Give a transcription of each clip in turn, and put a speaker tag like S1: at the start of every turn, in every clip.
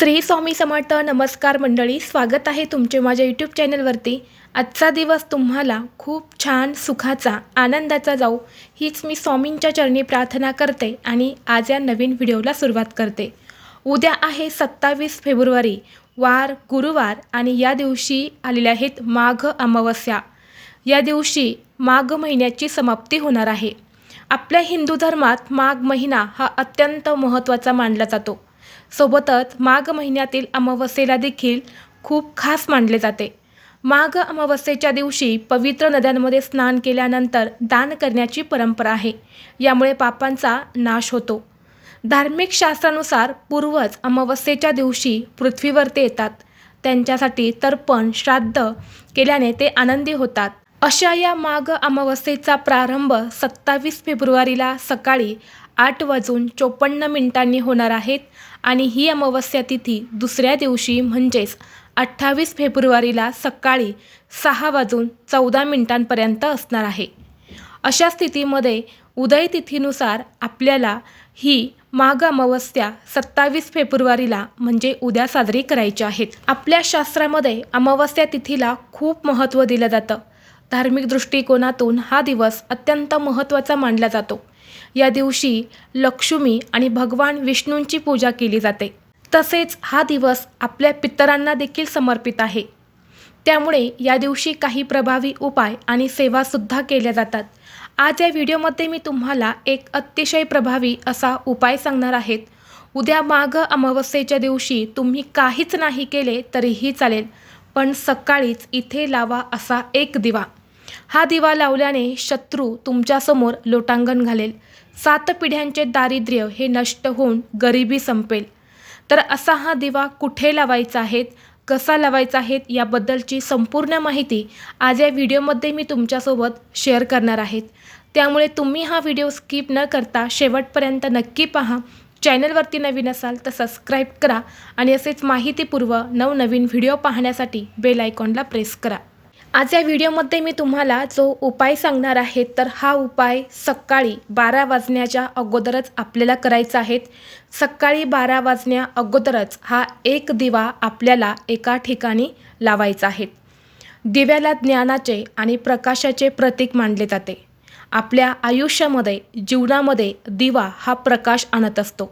S1: श्री स्वामी समर्थ नमस्कार मंडळी स्वागत आहे तुमचे माझ्या यूट्यूब चॅनलवरती. आजचा दिवस तुम्हाला खूप छान सुखाचा आनंदाचा जाऊ हीच मी स्वामींच्या चरणी प्रार्थना करते आणि आज या नवीन व्हिडिओला सुरुवात करते. उद्या आहे सत्तावीस फेब्रुवारी वार गुरुवार आणि या दिवशी आलेल्या आहेत माघ अमावस्या. या दिवशी माघ महिन्याची समाप्ती होणार आहे. आपल्या हिंदू धर्मात माघ महिना हा अत्यंत महत्त्वाचा मानला जातो. सोबतच माघ महिन्यातील अमावस्येला देखील खूप खास मानले जाते. माघ अमावस्येच्या दिवशी पवित्र नद्यांमध्ये स्नान केल्यानंतर दान करण्याची परंपरा आहे. यामुळे पापांचा नाश होतो. धार्मिक शास्त्रानुसार पूर्वज अमावस्येच्या दिवशी पृथ्वीवर ते येतात. त्यांच्यासाठी तर्पण श्राद्ध केल्याने ते आनंदी होतात. अशा या माघ अमावस्येचा प्रारंभ सत्तावीस फेब्रुवारीला सकाळी आठ वाजून चोपन्न मिनिटांनी होणार आहेत आणि ही अमावस्या तिथी दुसऱ्या दिवशी म्हणजेच अठ्ठावीस फेब्रुवारीला सकाळी सहा वाजून चौदा मिनिटांपर्यंत असणार आहे. अशा स्थितीमध्ये उदय तिथीनुसार आपल्याला ही माघ अमावस्या सत्तावीस फेब्रुवारीला म्हणजे उद्या साजरी करायची आहेत आपल्या शास्त्रामध्ये अमावस्या तिथीला खूप महत्त्व दिलं जातं. धार्मिक दृष्टिकोनातून हा दिवस अत्यंत महत्त्वाचा मानला जातो. या दिवशी लक्ष्मी आणि भगवान विष्णूंची पूजा केली जाते. तसेच हा दिवस आपल्या पितरांना देखील समर्पित आहे. त्यामुळे या दिवशी काही प्रभावी उपाय आणि सेवासुद्धा केल्या जातात. आज या व्हिडिओमध्ये मी तुम्हाला एक अतिशय प्रभावी असा उपाय सांगणार आहेत. उद्या माघ अमावस्येच्या दिवशी तुम्ही काहीच नाही केले तरीही चालेल पण सकाळीच इथे लावा असा एक दिवा. हा दिवा लावल्याने शत्रू तुमच्यासमोर लोटांगण घालेल. सात पिढ्यांचे दारिद्र्य हे नष्ट होऊन गरिबी संपेल. तर असा हा दिवा कुठे लावायचा आहे कसा लावायचा आहे याबद्दलची संपूर्ण माहिती आज या व्हिडिओमध्ये मी तुमच्यासोबत शेअर करणार आहेत त्यामुळे तुम्ही हा व्हिडिओ स्किप न करता शेवटपर्यंत नक्की पहा. चॅनलवरती नवीन असाल तर सबस्क्राईब करा आणि असेच माहितीपूर्व नवनवीन व्हिडिओ पाहण्यासाठी बेल आयकॉनला प्रेस करा. आज या व्हिडिओमध्ये मी तुम्हाला जो उपाय सांगणार आहे तर हा उपाय सकाळी बारा वाजण्याच्या अगोदरच आपल्याला करायचा आहे. सकाळी बारा वाजण्या अगोदरच हा एक दिवा आपल्याला एका ठिकाणी लावायचा आहे. दिव्याला ज्ञानाचे आणि प्रकाशाचे प्रतीक मानले जाते. आपल्या आयुष्यामध्ये जीवनामध्ये दिवा हा प्रकाश आणत असतो.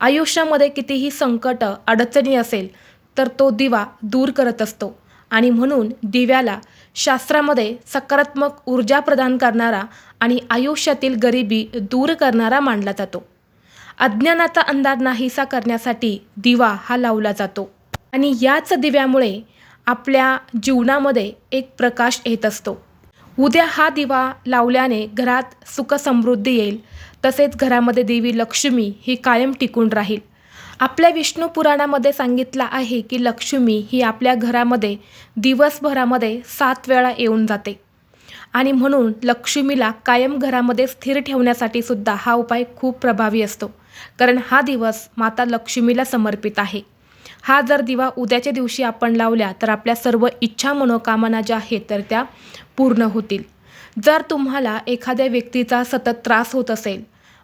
S1: आयुष्यामध्ये कितीही संकट अडचणी असेल तर तो दिवा दूर करत असतो. आणि म्हणून दिव्याला शास्त्रामध्ये सकारात्मक ऊर्जा प्रदान करणारा आणि आयुष्यातील गरिबी दूर करणारा मानला जातो. अज्ञानाचा अंधार नाहीसा करण्यासाठी दिवा हा लावला जातो. आणि याच दिव्यामुळे आपल्या जीवनामध्ये एक प्रकाश येत असतो. उद्या हा दिवा लावल्याने घरात सुख समृद्धी येईल. तसेच घरामध्ये देवी लक्ष्मी ही कायम टिकून राहील. आपल्या विष्णू पुराणामध्ये सांगितलं आहे की लक्ष्मी ही आपल्या घरामध्ये दिवसभरामध्ये सात वेळा येऊन जाते. आणि म्हणून लक्ष्मीला कायम घरामध्ये स्थिर ठेवण्यासाठी सुद्धा हा उपाय खूप प्रभावी असतो. कारण हा दिवस माता लक्ष्मीला समर्पित आहे. हा जर दिवा उद्याच्या दिवशी आपण लावल्या तर आपल्या सर्व इच्छा मनोकामना ज्या आहेत तर त्या पूर्ण होतील. जर तुम्हाला एखाद्या व्यक्तीचा सतत त्रास होत असेल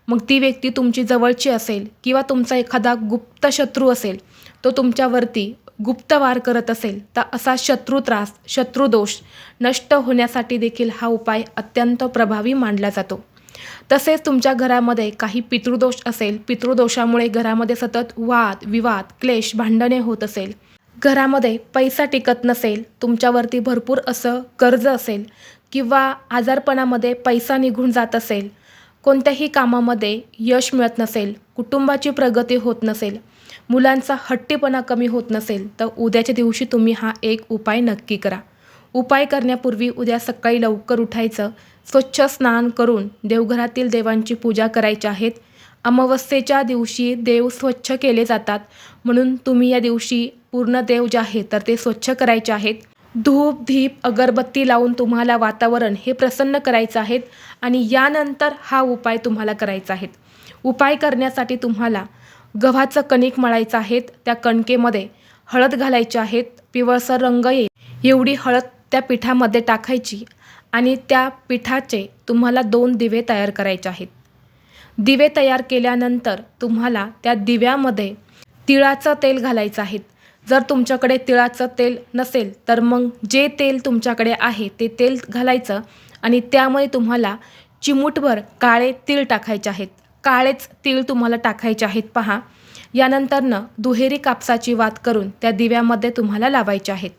S1: मग ती व्यक्ती तुमची जवळची असेल किंवा तुमचा एखादा गुप्त शत्रू असेल तो तुमच्यावरती गुप्त वार करत असेल तर असा शत्रू त्रास शत्रुदोष नष्ट होण्यासाठी देखील हा उपाय अत्यंत प्रभावी मानला जातो. तसेच तुमच्या घरामध्ये काही पितृदोष असेल पितृदोषामुळे घरामध्ये सतत वाद विवाद क्लेश भांडणे होत असेल घरामध्ये पैसा टिकत नसेल तुमच्यावरती भरपूर असं कर्ज असेल किंवा आजारपणामध्ये पैसा निघून जात असेल कोणत्याही कामामध्ये यश मिळत नसेल कुटुंबाची प्रगती होत नसेल मुलांचा हट्टीपणा कमी होत नसेल तर उद्याच्या दिवशी तुम्ही हा एक उपाय नक्की करा. उपाय करण्यापूर्वी उद्या सकाळी लवकर उठायचं स्वच्छ स्नान करून देवघरातील देवांची पूजा करायची आहेत. अमावस्येच्या दिवशी देव स्वच्छ केले जातात म्हणून तुम्ही या दिवशी पूर्ण देव जे आहे तर ते स्वच्छ करायचे आहेत. धूप धीप अगरबत्ती लावून तुम्हाला वातावरण हे प्रसन्न करायचं आहे आणि यानंतर हा उपाय तुम्हाला करायचा आहे उपाय करण्यासाठी तुम्हाला गव्हाचं कणिक मळायचं आहेत. त्या कणकेमध्ये हळद घालायची आहेत. पिवळसर रंग येईल. एवढी हळद त्या पिठामध्ये टाकायची आणि त्या पिठाचे तुम्हाला दोन दिवे तयार करायचे आहेत. दिवे तयार केल्यानंतर तुम्हाला त्या दिव्यामध्ये तिळाचं तेल घालायचं आहे जर तुमच्याकडे तिळाचं तेल नसेल तर मग जे तेल तुमच्याकडे आहे ते तेल घालायचं आणि त्यामध्ये तुम्हाला चिमूटभर काळे तीळ टाकायचे आहेत. काळेच तीळ तुम्हाला टाकायचे आहेत पहा. यानंतरनं दुहेरी कापसाची वात करून त्या दिव्यामध्ये तुम्हाला लावायचे आहेत.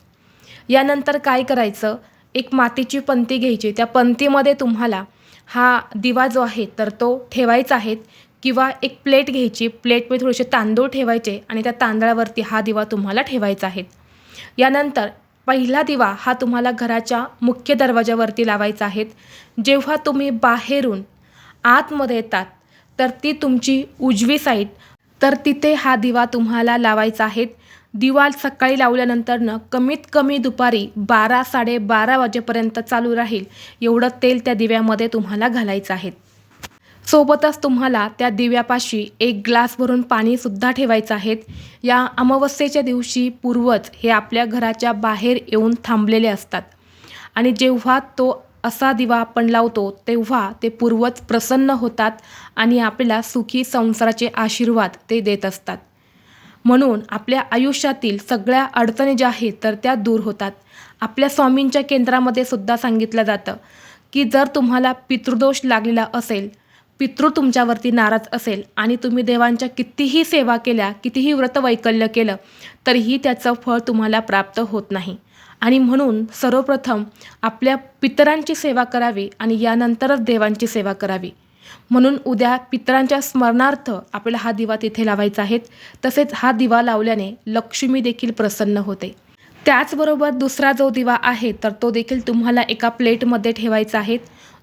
S1: यानंतर काय करायचं? एक मातीची पंती घ्यायची. त्या पंतीमध्ये तुम्हाला हा दिवा जो आहे तर तो ठेवायचा आहे. किंवा एक प्लेट घ्यायची प्लेटमध्ये थोडेसे तांदूळ ठेवायचे आणि त्या तांदळावरती हा दिवा तुम्हाला ठेवायचा आहे. यानंतर पहिला दिवा हा तुम्हाला घराच्या मुख्य दरवाजावरती लावायचा आहे. जेव्हा तुम्ही बाहेरून आतमध्ये येतात तर ती तुमची उजवी साईड तर तिथे हा दिवा तुम्हाला लावायचा आहे. दिवा सकाळी लावल्यानंतरनं कमीत कमी दुपारी बारा साडेबारा वाजेपर्यंत चालू राहील. एवढं तेल त्या दिव्यामध्ये तुम्हाला घालायचं आहे. सोबतच तुम्हाला त्या दिव्यापाशी एक ग्लास भरून पाणीसुद्धा ठेवायचं आहे या अमावस्येच्या दिवशी पूर्वज हे आपल्या घराच्या बाहेर येऊन थांबलेले असतात. आणि जेव्हा तो असा दिवा आपण लावतो तेव्हा ते पूर्वज प्रसन्न होतात आणि आपल्याला सुखी संसाराचे आशीर्वाद ते देत असतात. म्हणून आपल्या आयुष्यातील सगळ्या अडचणी ज्या आहेत तर त्या दूर होतात. आपल्या स्वामींच्या केंद्रामध्ये सुद्धा सांगितलं जातं की जर तुम्हाला पितृदोष लागलेला असेल पितृ तुमच्यावरती नाराज असेल आणि तुम्ही देवांच्या कितीही सेवा केल्या कितीही व्रतवैकल्य केलं तरीही त्याचं फळ तुम्हाला प्राप्त होत नाही. आणि म्हणून सर्वप्रथम आपल्या पितरांची सेवा करावी आणि यानंतरच देवांची सेवा करावी. म्हणून उद्या पितरांच्या स्मरणार्थ आपल्याला हा दिवा तिथे लावायचा आहे. तसेच हा दिवा लावल्याने लक्ष्मी देखील प्रसन्न होते. त्याचबरोबर दुसरा जो दिवा आहे तर तो देखील तुम्हाला एका प्लेटमध्ये ठेवायचा आहे.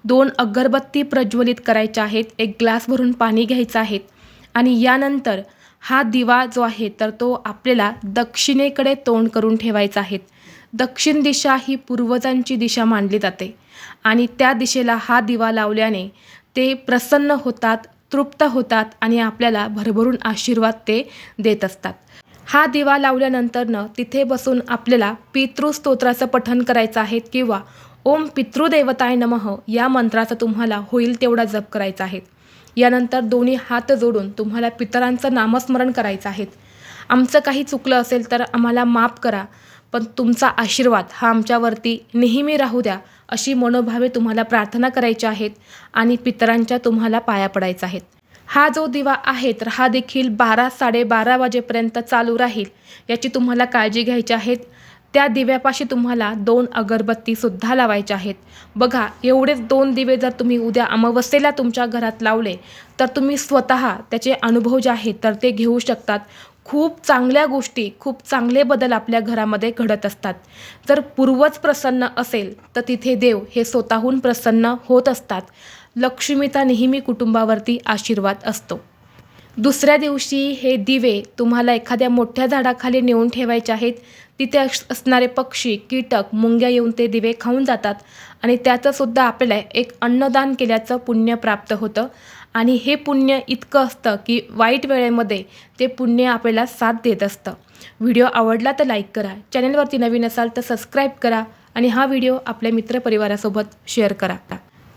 S1: दोन अगरबत्ती प्रज्वलित करायच्या आहेत एक ग्लास भरून पाणी घ्यायचं आहे. आणि यानंतर हा दिवा जो आहे तर तो आपल्याला दक्षिणेकडे तोंड करून ठेवायचा आहे. दक्षिण दिशा ही पूर्वजांची दिशा मानली जाते. आणि त्या दिशेला हा दिवा लावल्याने ते प्रसन्न होतात तृप्त होतात आणि आपल्याला भरभरून आशीर्वाद ते देत असतात. हा दिवा लावल्यानंतरनं तिथे बसून आपल्याला पितृस्तोत्राचं पठण करायचं आहे किंवा ओम पितृदेवताय नमः या मंत्राचा तुम्हाला होईल तेवढा जप करायचा आहे. यानंतर दोन्ही हात जोडून तुम्हाला पितरांचं नामस्मरण करायचं आहे. आमचं काही चुकलं असेल तर आम्हाला माफ करा पण तुमचा आशीर्वाद हा आमच्यावरती नेहमी राहू द्या अशी मनोभावे तुम्हाला प्रार्थना करायची आहेत आणि पितरांच्या तुम्हाला पाया पडायचा आहेत. हा जो दिवा आहे तर हा देखील बारा साडेबारा वाजेपर्यंत चालू राहील. याची तुम्हाला काळजी घ्यायची आहेत त्या दिव्यापाशी तुम्हाला दोन अगरबत्तीसुद्धा लावायच्या आहेत. बघा एवढेच दोन दिवे जर तुम्ही उद्या अमावस्येला तुमच्या घरात लावले तर तुम्ही स्वतः त्याचे अनुभव जे आहेत तर ते घेऊ शकतात. खूप चांगल्या गोष्टी खूप चांगले बदल आपल्या घरामध्ये घडत असतात. जर पूर्वज प्रसन्न असेल तर तिथे देव हे स्वतःहून प्रसन्न होत असतात. लक्ष्मीचा नेहमी कुटुंबावरती आशीर्वाद असतो. दुसऱ्या दिवशी हे दिवे तुम्हाला एखाद्या मोठ्या झाडाखाली नेऊन ठेवायचे आहेत तिथे अस असणारे पक्षी कीटक मुंग्या येऊन ते दिवे खाऊन जातात आणि त्याचंसुद्धा आपल्याला एक अन्नदान केल्याचं पुण्य प्राप्त होतं आणि हे पुण्य इतकं असतं की वाईट वेळेमध्ये ते पुण्य आपल्याला साथ देत असतं. व्हिडिओ आवडला तर लाईक करा चॅनलवरती नवीन असाल तर सबस्क्राईब करा आणि हा व्हिडिओ आपल्या मित्रपरिवारासोबत शेअर करा.